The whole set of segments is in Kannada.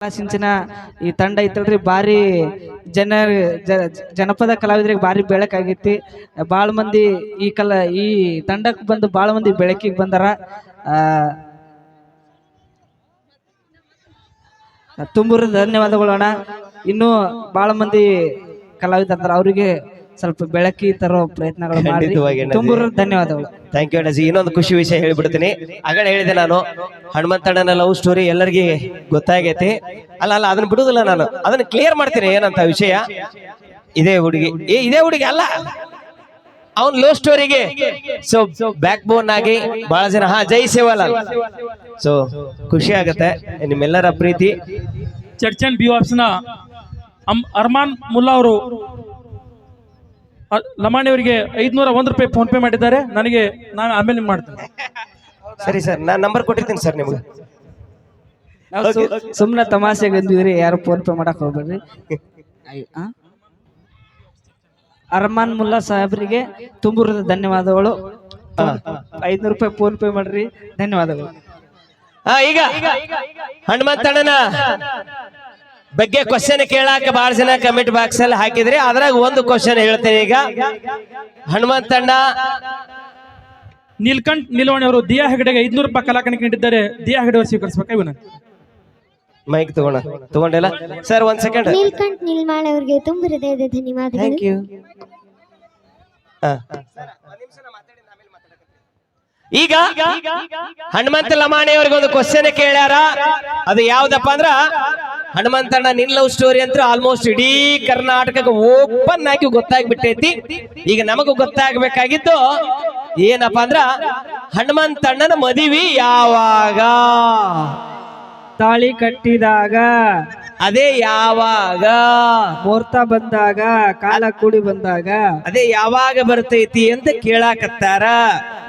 ಸಿಂಚನ ಈ ತಂಡ ಐತಲ್ರಿ ಭಾರಿ ಜನ ಜನಪದ ಕಲಾವಿದರಿಗೆ ಭಾರಿ ಬೆಳಕಾಗೈತಿ ಭಾಳ ಮಂದಿ ಈ ಕಲ, ಈ ತಂಡಕ್ಕೆ ಬಂದು ಭಾಳ ಮಂದಿ ಬೆಳಕಿಗೆ ಬಂದಾರ. ತುಂಬೂರು ಧನ್ಯವಾದಗಳು ಅಣ್ಣ ಇನ್ನೂ ಭಾಳ ಮಂದಿ ಕಲಾವಿದ ಅದಾರ, ಅವರಿಗೆ ಸ್ವಲ್ಪ ಬೆಳಕಿ ತರೋ ಪ್ರಯತ್ನಗಳು ಮಾಡಿ ಖಂಡಿತವಾಗಿ ಅಣ್ಣಾಜಿ. ತುಂಬೂರು ಧನ್ಯವಾದಗಳು. Thank you Annaji. ಇನ್ನೊಂದು ಖುಷಿ ವಿಷಯ ಹೇಳ್ಬಿಡ್ತೀನಿ. ಆಗಲೇ ಹೇಳಿದೆ ನಾನು ಹನುಮಂತಣ್ಣನ ಲವ್ ಸ್ಟೋರಿ ಎಲ್ಲರಿಗೆ ಗೊತ್ತಾಗೈತಿ. ಅಲ್ಲ ಅಲ್ಲ ಅದನ್ನ ಬಿಡುದಿಲ್ಲ ನಾನು. ಅದನ್ನ ಕ್ಲಿಯರ್ ಮಾಡ್ತೀನಿ ಏನಂತ ವಿಷಯ. ಇದೇ ಹುಡುಗಿ. ಏ ಇದೇ ಹುಡುಗಿ ಅಲ್ಲ. ಅವನ್ ಲವ್ ಸ್ಟೋರಿಗೆ ಸೊ ಬ್ಯಾಕ್ ಬೋನ್ ಆಗಿ ಬಹಳ ಜನ ಹಾ ಜೈ ಸೇವಾಲ ಸೊ ಖುಷಿ ಆಗತ್ತೆ. ನಿಮ್ಮೆಲ್ಲರ ಪ್ರೀತಿ. ಚರ್ಚನ್ ಬಿ ಆಫ್ಸ್ ಅಮ್ ಅರ್ಮಾನ್ ಮುಲ್ಲಾ ಅವರು ಲಮಾಣಿ ಅವರಿಗೆ ಐದ್ನೂರ ಒಂದ್ ರೂಪಾಯಿ ಫೋನ್ ಪೇ ಮಾಡಿದ್ದಾರೆ. ನನಗೆ ನಾನು ಆಮೇಲೆ ಮಾಡ್ತೇನೆ. ಸರಿ ಸರ್ ನಾನು ನಂಬರ್ ಕೊಟ್ಟಿರ್ತೀನಿ ಸರ್ ನಿಮ್ಗೆ. ನಾವು ಸುಮ್ಮನೆ ತಮಾಷೆಗೆ ಬಂದಿದ್ರಿ ಯಾರು ಫೋನ್ ಪೇ ಮಾಡಕ್ ಹೋಗ್ಬೇಡ್ರಿ? ಅರ್ಮಾನ್ ಮುಲ್ಲಾ ಸಾಹೇಬ್ರಿಗೆ ತುಂಬುರದ ಧನ್ಯವಾದಗಳು. ಐದ್ನೂರು ರೂಪಾಯಿ ಫೋನ್ ಪೇ ಮಾಡ್ರಿ ಧನ್ಯವಾದಗಳು. ಹಾ ಈಗ. ಹನುಮಂತಣ್ಣನ ಬಗ್ಗೆ ಕ್ವಶನ್ ಕೇಳಾಕ ಬಹಳ ಜನ ಕಮೆಂಟ್ ಬಾಕ್ಸ್ ಅಲ್ಲಿ ಹಾಕಿದ್ರಿ. ಅದ್ರಾಗ ಒಂದು ಕ್ವಶನ್ ಹೇಳ್ತೇನೆ ಈಗ. ಹನುಮಂತಣ್ಣ ನೀಲ್ಕಂಠ್ ನಿಲವಾಣಿ ಅವರು ದಿಯಾ ಹೆಗಡೆಗೆ ಐದ್ನೂರು ರೂಪಾಯಿ ಕಲಾಕಣಿಕೆ ನೀಡಿದ್ದಾರೆ ದಿಯಾ ಹೆಗಡೆ ಅವರು ಸ್ವೀಕರಿಸಬೇಕಾ ಇವನ ಮೈಕ್ ತಗೋಣ. ತಗೊಂಡಿಲ್ಲ? ಸರ್ ಒಂದ್ ಸೆಕೆಂಡ್ ನೀಲ್ಕಂಠ್ ನಿಲ್ಮಾಳ್ ಅವರಿಗೆ ತುಂಬ ಹೃದಯದ ಧನ್ಯವಾದಗಳು. ಥ್ಯಾಂಕ್ ಯು ಈಗ ಹನುಮಂತ ಲಮಾಣಿ ಅವ್ರಿಗೆ ಒಂದು ಕ್ವಶನ್ ಕೇಳ್ಯಾರ. ಅದು ಯಾವ್ದಪ್ಪ ಅಂದ್ರ ಹನುಮಂತಣ್ಣ ನಿನ್ ಲವ್ ಸ್ಟೋರಿ ಅಂತ ಆಲ್ಮೋಸ್ಟ್ ಇಡೀ ಕರ್ನಾಟಕಕ್ಕೆ ಓಪನ್ ಆಗಿ ಗೊತ್ತಾಗ್ಬಿಟ್ಟೈತಿ. ಈಗ ನಮಗೂ ಗೊತ್ತಾಗ್ಬೇಕಾಗಿದ್ದು ಏನಪ್ಪಾ ಅಂದ್ರ ಹನುಮಂತಣ್ಣನ ಮದುವೆ ಯಾವಾಗ? ತಾಳಿ ಕಟ್ಟಿದಾಗ ಅದೇ ಯಾವಾಗ? ಮುಹೂರ್ತ ಬಂದಾಗ ಕಾಲ ಕೂಡಿ ಬಂದಾಗ. ಅದೇ ಯಾವಾಗ ಬರ್ತೈತಿ ಅಂತ ಕೇಳಾಕತ್ತಾರ.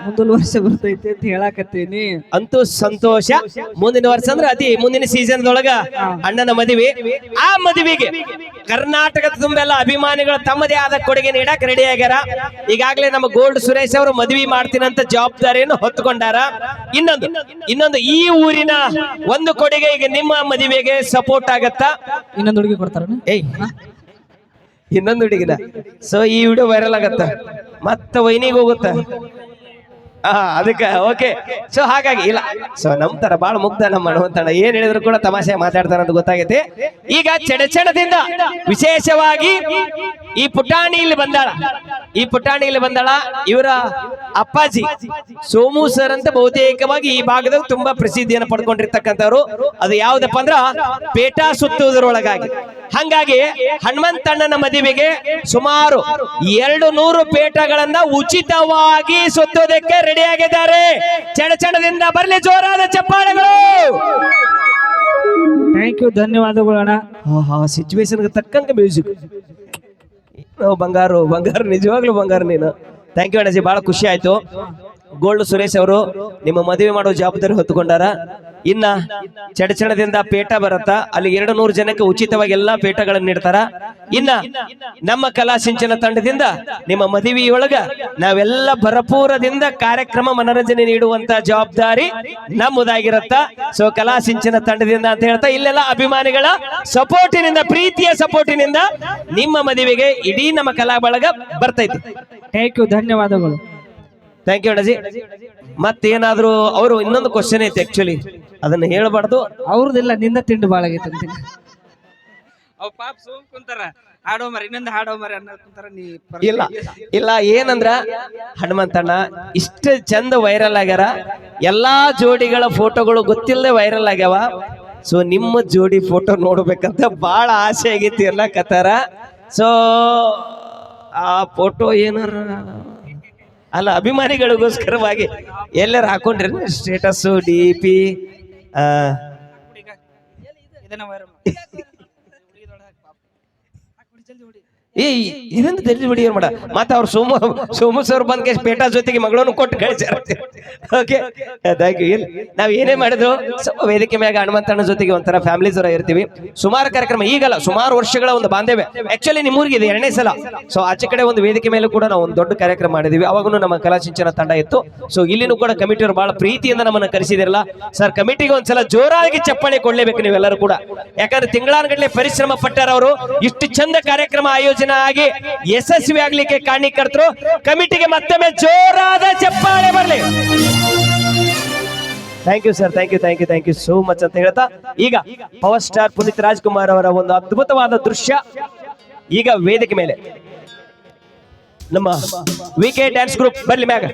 ಮುಂದಿನ ವರ್ಷ ಬರ್ತೈತಿ ಅಂತ ಹೇಳಾಕತ್ತೀನಿ. ಅಂತೂ ಸಂತೋಷ. ಮುಂದಿನ ವರ್ಷ ಅಂದ್ರೆ ಅತಿ ಮುಂದಿನ ಸೀಸನ್ ದೊಳಗ ಅಣ್ಣನ ಮದುವೆ. ಆ ಮದುವೆಗೆ ಕರ್ನಾಟಕದ ತುಂಬೆಲ್ಲ ಅಭಿಮಾನಿಗಳು ತಮ್ಮದೇ ಆದ ಕೊಡುಗೆ ನೀಡಕ್ ರೆಡಿ ಆಗ್ಯಾರ. ಈಗಾಗಲೇ ನಮ್ಮ ಗೋಲ್ಡ್ ಸುರೇಶ್ ಅವರು ಮದುವೆ ಮಾಡ್ತೀನಂತ ಜವಾಬ್ದಾರಿಯನ್ನು ಹೊತ್ಕೊಂಡಾರ ಇನ್ನೊಂದು ಇನ್ನೊಂದು ಈ ಊರಿನ ಒಂದು ಕೊಡುಗೆ ಈಗ ನಿಮ್ಮ ಮದುವೆಗೆ ಸಪೋರ್ಟ್ ಆಗತ್ತಾ? ಇನ್ನೊಂದು ಹುಡುಗಿ ಕೊಡ್ತಾರ ಏಯ್ ಇನ್ನೊಂದು ಹುಡುಗಿನ ಸೊ ಈ ವಿಡಿಯೋ ವೈರಲ್ ಆಗತ್ತ? ಮತ್ತ ವೈನಿಗೆ ಹೋಗುತ್ತ? ಅದಕ್ಕೆ ಓಕೆ ಸೊ ಹಾಗಾಗಿ, ಇಲ್ಲ. ಸೊ ನಮ್ ತರ ಬಾಳ ಮುಗ್ಧ ನಮ್ಮ ಹನುಮಂತಣ್ಣ. ಏನ್ ಹೇಳಿದ್ರು ಕೂಡ ತಮಾಷೆ ಮಾತಾಡ್ತಾರ ಅಂತ ಗೊತ್ತಾಗೈತಿ. ಈಗ ಚಡಚಣದಿಂದ ವಿಶೇಷವಾಗಿ ಈ ಪುಟಾಣಿ ಇಲ್ಲಿ ಬಂದಾಳ. ಈ ಪುಟಾಣಿ ಇಲ್ಲಿ ಬಂದಾಳ ಇವರ ಅಪ್ಪಾಜಿ. ಸೋಮು ಸರ್ ಅಂತ ಬಹುತೇಕವಾಗಿ ಈ ಭಾಗದಲ್ಲಿ ತುಂಬಾ ಪ್ರಸಿದ್ಧಿಯನ್ನು ಪಡ್ಕೊಂಡಿರ್ತಕ್ಕಂಥವ್ರು. ಅದು ಯಾವ್ದಪ್ಪ ಅಂದ್ರ ಪೇಟಾ ಸುತ್ತುವುದರೊಳಗಾಗಿ. ಹಂಗಾಗಿ ಹನುಮಂತಣ್ಣನ ಮದುವೆಗೆ ಸುಮಾರು ಎರಡು ನೂರು ಪೇಟಗಳನ್ನ ಉಚಿತವಾಗಿ ಸುತ್ತೋದಕ್ಕೆ ರೆಡಿ ಆಗಿದ್ದಾರೆ. ಚಣಚಣದಿಂದ ಬರಲಿ ಜೋರಾದ ಚಪ್ಪಾಳೆಗಳು. ಥ್ಯಾಂಕ್ ಯು ಧನ್ಯವಾದಗಳು ಅಣ್ಣ. ಸಿಚುವೇಶನ್ಗೆ ತಕ್ಕಂಗೆ ಮ್ಯೂಸಿಕ್ ಬಂಗಾರು ಬಂಗಾರು ನಿಜವಾಗ್ಲೂ ಬಂಗಾರ ನೀನು. ಥ್ಯಾಂಕ್ ಯು ಅಣ್ಣಾಜಿ ಬಹಳ ಖುಷಿ ಆಯ್ತು. ಗೋಲ್ಡ್ ಸುರೇಶ್ ಅವರು, ನಿಮ್ಮ ಮದುವೆ ಮಾಡೋ ಜವಾಬ್ದಾರಿ ಹೊತ್ತುಕೊಂಡಾರ ಇನ್ನ ಚಡಚಡದಿಂದ ಪೇಟ ಬರತ್ತ? ಅಲ್ಲಿ ಎರಡು ನೂರು ಜನಕ್ಕೆ ಉಚಿತವಾಗಿ ಎಲ್ಲಾ ಪೇಟಗಳನ್ನು ನೀಡ್ತಾರ? ಇನ್ನ ನಮ್ಮ ಕಲಾ ಸಿಂಚನ ತಂಡದಿಂದ ನಿಮ್ಮ ಮದುವೆಯೊಳಗ ನಾವೆಲ್ಲ ಭರಪೂರದಿಂದ ಕಾರ್ಯಕ್ರಮ ಮನರಂಜನೆ ನೀಡುವಂತ ಜವಾಬ್ದಾರಿ ನಮ್ಮದಾಗಿರತ್ತ? ಸೊ ಕಲಾ ಸಿಂಚನ ತಂಡದಿಂದ ಅಂತ ಹೇಳ್ತಾ ಇಲ್ಲೆಲ್ಲ ಅಭಿಮಾನಿಗಳ ಸಪೋರ್ಟಿನಿಂದ ಪ್ರೀತಿಯ ಸಪೋರ್ಟಿನಿಂದ ನಿಮ್ಮ ಮದುವೆಗೆ ಇಡೀ ನಮ್ಮ ಕಲಾ ಬಳಗ ಬರ್ತೈತಿ ಥ್ಯಾಂಕ್ ಯು ಧನ್ಯವಾದಗಳು. ಥ್ಯಾಂಕ್ ಯು ಅಣ್ಣಜಿ. ಮತ್ತೇನಾದ್ರೂ ಅವರು ಇನ್ನೊಂದು ಕ್ವಶನ್ ಐತೆ ಆಕ್ಚುಲಿ ಅದನ್ನ ಹೇಳಬಾರ್ದು. ಅವ್ರದಿಲ್ಲ ನಿನ್ನ ತಿಂಡು ಭಾಳ ಆಗೈತೆ ಅಂತೀನಿ. ಅವ್ ಪಾಪ ಸೋಮ್ ಕುಂತಾರ. ಹಾಡೋ ಮರ ಇನ್ನೊಂದು ಹಾಡೋ ಮರ ಅನ್ನೋ ಕುಂತಾರ ನೀ ಪರ- ಇಲ್ಲ ಇಲ್ಲ ಏನಂದ್ರ ಹನುಮಂತಣ್ಣ ಇಷ್ಟ ಚಂದ ವೈರಲ್ ಆಗ್ಯಾರ. ಎಲ್ಲಾ ಜೋಡಿಗಳ ಫೋಟೋಗಳು ಗೊತ್ತಿಲ್ಲದೆ ವೈರಲ್ ಆಗ್ಯಾವ. ಸೊ ನಿಮ್ಮ ಜೋಡಿ ಫೋಟೋ ನೋಡ್ಬೇಕಂತ ಬಹಳ ಆಸೆ ಆಗೈತಿ ಎಲ್ಲ ಕತಾರ ಸೊ ಆ ಫೋಟೋ ಏನಾರ ಅಲ್ಲ ಅಭಿಮಾನಿಗಳಿಗೋಸ್ಕರವಾಗಿ ಎಲ್ಲರೂ ಹಾಕೊಂಡ್ರಿ ಸ್ಟೇಟಸ್ ಡಿ ಪಿ ಇದನ್ನ ಏ ಇದನ್ನ ತೆರೆದು ಬಿಡಿ ಏನ್ ಮಾಡ? ಮತ್ತೆ ಅವ್ರು ಸೋಮ ಸೋಮ ಸರ್ ಬಂದ್ ಪೇಟ ಜೊತೆಗೆ ಮಗಳನ್ನು ಕೊಟ್ಟು ಕಳಿಸ್ಯಾರ ಓಕೆ ಥ್ಯಾಂಕ್ ಯು ನಾವ್ ಏನೇ ಮಾಡಿದ್ರು ವೇದಿಕೆ ಮ್ಯಾಗ ಹನುಮಂತಣ್ಣ ಜೊತೆಗೆ ಒಂಥರ ಫ್ಯಾಮಿಲಿ ಜರ ಇರ್ತೀವಿ. ಸುಮಾರು ಕಾರ್ಯಕ್ರಮ, ಈಗಲ್ಲ ಸುಮಾರು ವರ್ಷಗಳ ಒಂದು ಬಾಂಧವ್ಯ. ಆಕ್ಚುಲಿ ನಿಮ್ಮೂರಿಗೆ ಇದೆ ಎರಡನೇ ಸಲ. ಸೊ ಆಚೆ ಕಡೆ ಒಂದು ವೇದಿಕೆ ಮೇಲೂ ಕೂಡ ನಾವು ಒಂದು ದೊಡ್ಡ ಕಾರ್ಯಕ್ರಮ ಮಾಡಿದೀವಿ. ಅವಾಗೂ ನಮ್ಮ ಕಲಾಸಿಂಚನ ತಂಡ ಇತ್ತು. ಸೊ ಇಲ್ಲಿನೂ ಕೂಡ ಕಮಿಟಿಯವರು ಬಹಳ ಪ್ರೀತಿಯಿಂದ ನಮ್ಮನ್ನ ಕರೆಸಿದಿರಲ್ಲ. ಸರ್ ಕಮಿಟಿಗೆ ಒಂದ್ಸಲ ಜೋರಾಗಿ ಚಪ್ಪಾಳೆ ಕೊಡ್ಲೇಬೇಕು ನೀವೆಲ್ಲರೂ ಕೂಡ. ಯಾಕಂದ್ರೆ ತಿಂಗಳಾನ್ಗಟ್ಲೆ ಪರಿಶ್ರಮ ಪಟ್ಟಾರ ಅವರು ಇಷ್ಟು ಚಂದ ಕಾರ್ಯಕ್ರಮ ಆಯೋಜನೆ ಆಗಿ ಯಶಸ್ವಿ ಆಗ್ಲಿಕ್ಕೆ ಕಾರಣೀಕರ್ತರು ಕಮಿಟಿಗೆ ಮತ್ತೊಮ್ಮೆ ಜೋರಾದ ಚಪ್ಪಾಳೆ ಬರಲಿ. Thank you sir thank you thank you thank you so much ಅಂತ ಹೇಳ್ತಾ, ಈಗ ಪವರ್ ಸ್ಟಾರ್ ಪುನೀತ್ ರಾಜ್ಕುಮಾರ್ ಅವರ ಒಂದು ಅದ್ಭುತವಾದ ದೃಶ್ಯ, ಈಗ ವೇದಿಕೆ ಮೇಲೆ. ನಮ್ಮ ವಿ ಕೆ ಡ್ಯಾನ್ಸ್ ಗ್ರೂಪ್ ಬರ್ಲಿ ಮ್ಯಾಗ.